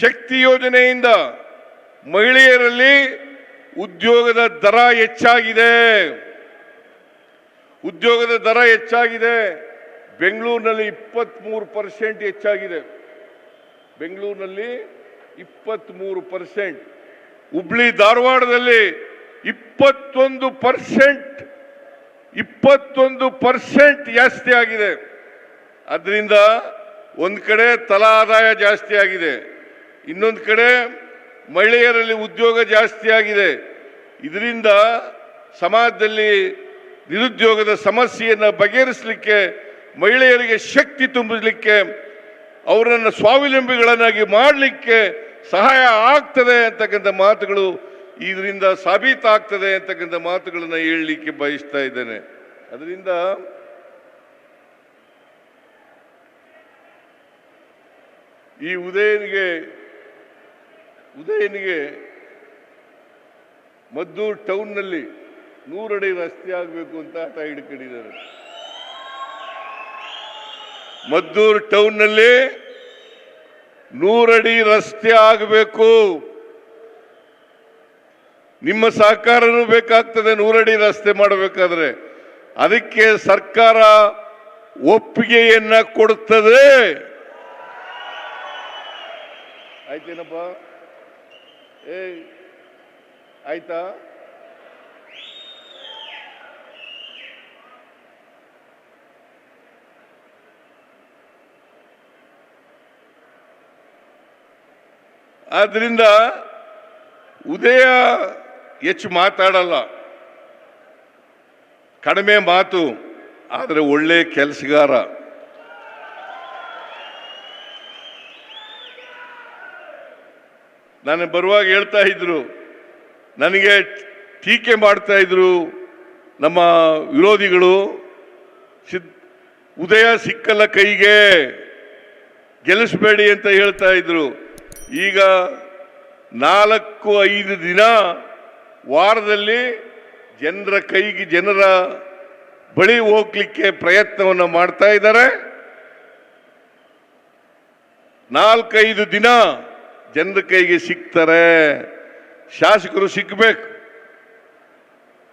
ಶಕ್ತಿ ಯೋಜನೆಯಿಂದ ಮಹಿಳೆಯರಲ್ಲಿ ಉದ್ಯೋಗದ ದರ ಹೆಚ್ಚಾಗಿದೆ. ಉದ್ಯೋಗದ ದರ ಹೆಚ್ಚಾಗಿದೆ. ಬೆಂಗಳೂರಿನಲ್ಲಿ ಇಪ್ಪತ್ತ್ಮೂರು ಪರ್ಸೆಂಟ್ ಹೆಚ್ಚಾಗಿದೆ. ಬೆಂಗಳೂರಿನಲ್ಲಿ ಇಪ್ಪತ್ತ್ಮೂರು ಪರ್ಸೆಂಟ್ ಹುಬ್ಳಿ ಧಾರವಾಡದಲ್ಲಿ ಇಪ್ಪತ್ತೊಂದು ಪರ್ಸೆಂಟ್ ಇಪ್ಪತ್ತೊಂದು ಪರ್ಸೆಂಟ್ ಜಾಸ್ತಿ ಆಗಿದೆ. ಅದರಿಂದ ಒಂದು ಕಡೆ ತಲಾ ಆದಾಯ ಜಾಸ್ತಿ ಆಗಿದೆ. ಇನ್ನೊಂದು ಕಡೆ ಮಹಿಳೆಯರಲ್ಲಿ ಉದ್ಯೋಗ ಜಾಸ್ತಿ ಆಗಿದೆ. ಇದರಿಂದ ಸಮಾಜದಲ್ಲಿ ನಿರುದ್ಯೋಗದ ಸಮಸ್ಯೆಯನ್ನು ಬಗೆಹರಿಸಲಿಕ್ಕೆ ಮಹಿಳೆಯರಿಗೆ ಶಕ್ತಿ ತುಂಬಲಿಕ್ಕೆ ಅವರನ್ನು ಸ್ವಾವಲಂಬಿಗಳನ್ನಾಗಿ ಮಾಡಲಿಕ್ಕೆ ಸಹಾಯ ಆಗ್ತದೆ ಅಂತಕ್ಕಂಥ ಮಾತುಗಳು ಇದರಿಂದ ಸಾಬೀತಾಗ್ತದೆ ಅಂತಕ್ಕಂಥ ಮಾತುಗಳನ್ನು ಹೇಳಲಿಕ್ಕೆ ಬಯಸ್ತಾ ಇದ್ದೇನೆ. ಅದರಿಂದ ಈ ಉದಯನಿಗೆ ಉದಯನಿಗೆ ಮದ್ದೂರು ಟೌನ್ನಲ್ಲಿ ನೂರಡಿ ರಸ್ತೆ ಆಗಬೇಕು ಅಂತ ಹಠ ಹಿಡ್ಕೊಂಡಿದ್ದಾರೆ. ಮದ್ದೂರು ಟೌನ್ನಲ್ಲಿ ನೂರಡಿ ರಸ್ತೆ ಆಗಬೇಕು. ನಿಮ್ಮ ಸಹಕಾರನೂ ಬೇಕಾಗ್ತದೆ ನೂರಡಿ ರಸ್ತೆ ಮಾಡಬೇಕಾದ್ರೆ. ಅದಕ್ಕೆ ಸರ್ಕಾರ ಒಪ್ಪಿಗೆಯನ್ನ ಕೊಡುತ್ತದೆ ಆಯ್ತೇನಪ್ಪ? ಏ ಆಯ್ತಾ? ಆದ್ರಿಂದ ಉದಯ ಹೆಚ್ಚು ಮಾತಾಡಲ್ಲ. ಕಡಿಮೆ ಮಾತು ಆದರೆ ಒಳ್ಳೆ ಕೆಲಸಗಾರ. ನಾನು ಬರುವಾಗ ಹೇಳ್ತಾ ಇದ್ರು, ನನಗೆ ಟೀಕೆ ಮಾಡ್ತಾ ಇದ್ರು ನಮ್ಮ ವಿರೋಧಿಗಳು ಉದಯ ಸಿಕ್ಕಲ್ಲ ಕೈಗೆ, ಗೆಲ್ಲಿಸಬೇಡಿ ಅಂತ ಹೇಳ್ತಾ ಇದ್ರು. ಈಗ ನಾಲ್ಕು ಐದು ದಿನ ವಾರದಲ್ಲಿ ಜನರ ಕೈಗೆ, ಜನರ ಬಳಿ ಹೋಗ್ಲಿಕ್ಕೆ ಪ್ರಯತ್ನವನ್ನು ಮಾಡ್ತಾ ಇದ್ದಾರೆ. ನಾಲ್ಕೈದು ದಿನ ಜನರ ಕೈಗೆ ಸಿಗ್ತಾರೆ ಶಾಸಕರು ಸಿಕ್ಕಬೇಕು